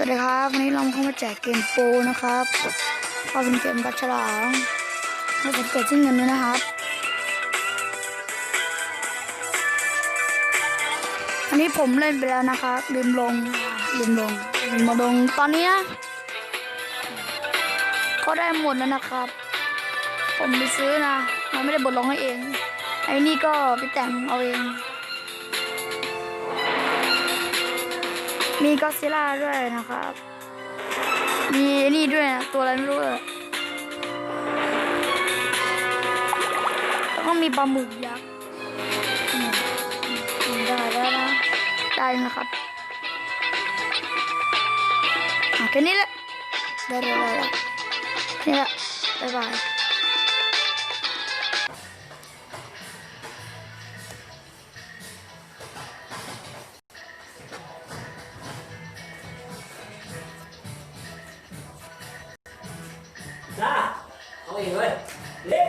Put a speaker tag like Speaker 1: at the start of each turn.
Speaker 1: สวัสดีครับวันนี้เราเข้ามาแจกเกมโปนะครับก็เป็นเกมกัดฉลามให้สังเกตที่เงินด้วยนะครับอันนี้ผมเล่นไปแล้วนะครับลืมลงลืมลงลืมมาลงตอนนี้นะก็ได้หมดแล้วนะครับ ผมไปซื้อนะมันไม่ได้บดลงให้เองไอ้นี่ก็ไปแต่งเอาเอง มีก็อดซิล่าด้วยนะครับ มีนี่ด้วยนะตัวอะไรไม่รู้อะแล้วก็มีปลาหมึกยักษ์ได้ได้นะได้นะครับแค่นี้แหละได้ได้ได้ได้แค่นี้แหละบ๊ายบาย
Speaker 2: จ้าเ